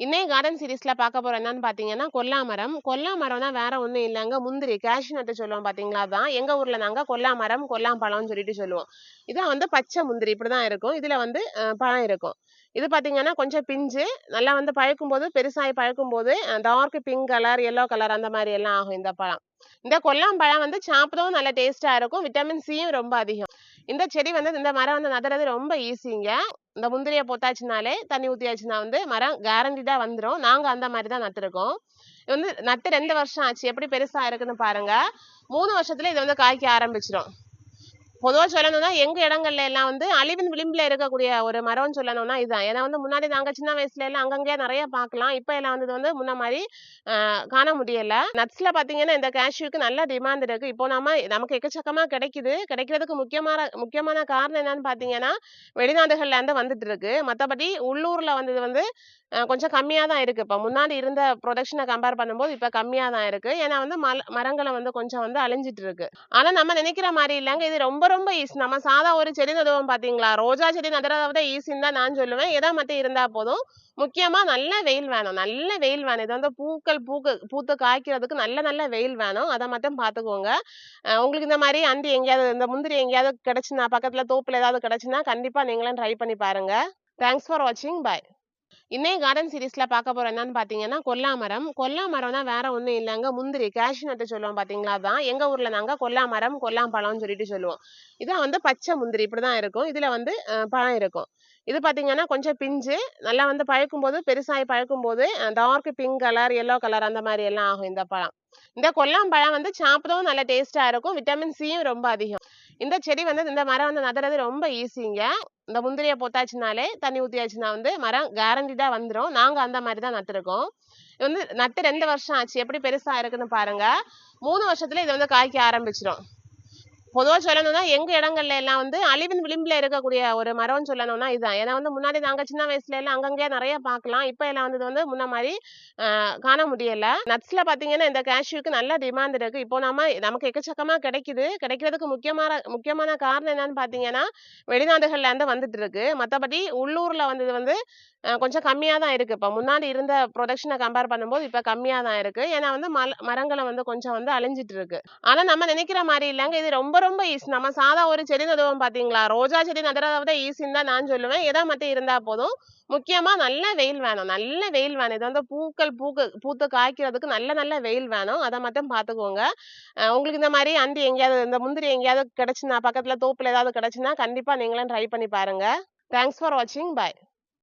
இன்னைக்கு கார்டன் சீரிஸ்ல பார்க்க போறோம். என்னன்னு பாத்தீங்கன்னா கொல்லாமரம். கொல்லாமரம்னா வேற ஒன்றும் இல்லைங்க. முந்திரி கேஷ்யூ நட்டு சொல்லுவோம் பாத்தீங்களா தான் எங்க ஊர்ல நாங்க கொல்லாமரம் கொல்லாம்பழம்னு சொல்லிட்டு சொல்லுவோம். இதான் வந்து பச்சை முந்திரி இப்படிதான் இருக்கும். இதுல வந்து பழம் இருக்கும். இது பாத்தீங்கன்னா கொஞ்சம் பிஞ்சு நல்லா வந்து பழுக்கும் போது பெருசாகி பழுக்கும் போது dark pink colour yellow colour அந்த மாதிரி எல்லாம் ஆகும் இந்த பழம். இந்த கொல்லாம்பழம் வந்து சாப்பிடவும் நல்ல டேஸ்டா இருக்கும். விட்டமின் சியும் ரொம்ப அதிகம். இந்த செடி வந்து இந்த மரம் வந்து நடுறது ரொம்ப ஈஸிங்க இந்த முந்திரியை போட்டாச்சுனாலே தண்ணி ஊத்தியாச்சுன்னா வந்து மரம் கேரண்டிடா வந்துரும். நாங்க அந்த மாதிரி தான் நட்டுருக்கோம். இது வந்து நட்டு ரெண்டு வருஷம் ஆச்சு. எப்படி பெருசா இருக்குன்னு பாருங்க. மூணு வருஷத்துல இது வந்து காய்க்க ஆரம்பிச்சிடும் பொதுவா சொல்லணும்னா எங்க இடங்கள்ல எல்லாம் வந்து அழிவின் விளிம்புல இருக்கக்கூடிய ஒரு மரம்னு சொல்லணும்னா இதுதான். ஏன்னா வந்து முன்னாடி நாங்க சின்ன வயசுல எல்லாம் அங்கங்கே நிறைய பார்க்கலாம். இப்ப எல்லாம் வந்து வந்து முன்ன மாதிரி காண முடியல. நட்ஸ்ல பாத்தீங்கன்னா இந்த கேஷ்யூக்கு நல்ல டிமாண்ட் இருக்கு. இப்போ நம்ம நமக்கு எக்கச்சக்கமா கிடைக்குது. கிடைக்கிறதுக்கு முக்கியமான முக்கியமான காரணம் என்னன்னு பாத்தீங்கன்னா வெளிநாடுகள்ல இருந்து வந்துட்டு இருக்கு. மத்தபடி உள்ளூர்ல வந்தது வந்து கொஞ்சம் கம்மியா தான் இருக்கு. இப்ப முன்னாடி இருந்த ப்ரொடக்ஷனை கம்பேர் பண்ணும்போது இப்ப கம்மியா தான் இருக்கு. ஏன்னா வந்து மரங்களை வந்து கொஞ்சம் வந்து அழிஞ்சிட்டு இருக்கு. ஆனா நம்ம நினைக்கிற மாதிரி இல்லைங்க. இது ரொம்ப ரொம்ப ஈஸி நம்ம சாதா ஒரு செடி நடுவோம் பாத்தீங்களா? ரோஜா செடி நடுறத விட ஈஸின்னு தான் நான் சொல்லுவேன். எதை மட்டும் இருந்தா போதும். முக்கியமா நல்ல வெயில் வேணும். நல்ல வெயில் வேணும். இது வந்து பூக்கள் பூக்கு பூத்து காய்க்கிறதுக்கு நல்ல நல்ல வெயில் வேணும். அதை மட்டும் பாத்துக்கோங்க. உங்களுக்கு இந்த மாதிரி அண்டி எங்கேயாவது இந்த முந்திரி எங்கேயாவது கிடைச்சுனா பக்கத்துல தோப்புல ஏதாவது கிடைச்சுன்னா கண்டிப்பா நீங்களும் ட்ரை பண்ணி பாருங்க. தேங்க்ஸ் ஃபார் வாட்சிங் பாய் இன்னைக்கு கார்டன் சீரீஸ்ல பார்க்க போறோம். என்னன்னு பாத்தீங்கன்னா கொல்லாமரம். கொல்லாமரம்னா வேற ஒண்ணும் இல்லைங்க. முந்திரி கேஷ்யூ நட்டு சொல்லுவோம் பாத்தீங்களா தான் எங்க ஊர்ல நாங்க கொல்லாமரம் கொல்லாம்பழம்னு சொல்லிட்டு சொல்லுவோம். இதான் வந்து பச்சை முந்திரி இப்படிதான் இருக்கும். இதுல வந்து பழம் இருக்கும். இது பாத்தீங்கன்னா கொஞ்சம் பிஞ்சு நல்லா வந்து பழுக்கும் போது பெருசாகி பழுக்கும் போது dark pink colour yellow colour அந்த மாதிரி எல்லாம் ஆகும் இந்த பழம். இந்த கொல்லாம்பழம் வந்து சாப்பிடவும் நல்ல டேஸ்டா இருக்கும். விட்டமின் சியும் ரொம்ப அதிகம். இந்த செடி வந்து இந்த மரம் வந்து நடுறது ரொம்ப ஈஸிங்க. இந்த முந்திரியை போட்டாச்சுனாலே தண்ணி ஊத்தியாச்சுன்னா வந்து மரம் கேரண்டிடா வந்துரும். நாங்க அந்த மாதிரி தான் நட்டுருக்கோம். இது வந்து நட்டு ரெண்டு வருஷம் ஆச்சு. எப்படி பெருசா இருக்குன்னு பாருங்க. மூணு வருஷத்துல இது வந்து காய்க்க ஆரம்பிச்சிடும் பொதுவாக சொல்லணும்னா எங்க இடங்கள்ல எல்லாம் வந்து அழிவின் விளிம்புல இருக்கக்கூடிய ஒரு மரம்னு சொல்லணும்னா இதுதான். ஏன்னா வந்து முன்னாடி நாங்க சின்ன வயசுல எல்லாம் அங்கங்கே நிறைய பார்க்கலாம். இப்போ எல்லாம் வந்து வந்து முன்ன மாதிரி காண முடியல. நட்ஸ்ல பாத்தீங்கன்னா இந்த கேஷ்யூக்கு நல்ல டிமாண்ட் இருக்கு. இப்போ நம்ம நமக்கு எக்கச்சக்கமா கிடைக்குது. கிடைக்கிறதுக்கு முக்கியமான முக்கியமான காரணம் என்னன்னு பார்த்தீங்கன்னா வெளிநாடுகள்ல இருந்து வந்துட்டு இருக்கு. மத்தபடி உள்ளூர்ல வந்தது வந்து கொஞ்சம் கம்மியா தான் இருக்கு. இப்போ முன்னாடி இருந்த ப்ரொடக்ஷனை கம்பேர் பண்ணும்போது இப்போ கம்மியா தான் இருக்கு. ஏன்னா வந்து மரங்களை வந்து கொஞ்சம் வந்து அழிஞ்சிட்டு இருக்கு. ஆனா நம்ம நினைக்கிற மாதிரி இல்லைங்க. இது ரொம்ப ரொம்ப ஈஸி நம்ம சாதா ஒரு செடி நடுவோம் பாத்தீங்களா? ரோஜா செடி நடுறத விட ஈஸின்னு தான் நான் சொல்லுவேன். எதை மட்டும் இருந்தா போதும். முக்கியமா நல்ல வெயில் வேணும். நல்ல வெயில் வேணும். இது வந்து பூக்கள் பூக்கு பூத்து காய்க்கிறதுக்கு நல்ல நல்ல வெயில் வேணும். அதை மட்டும் பாத்துக்கோங்க உங்களுக்கு இந்த மாதிரி அண்டி எங்கேயாவது இந்த முந்திரி எங்கேயாவது கிடைச்சுன்னா பக்கத்துல தோப்புல ஏதாவது கிடைச்சுன்னா கண்டிப்பா நீங்களும் ட்ரை பண்ணி பாருங்க. தேங்க்ஸ் ஃபார் வாட்சிங் பாய்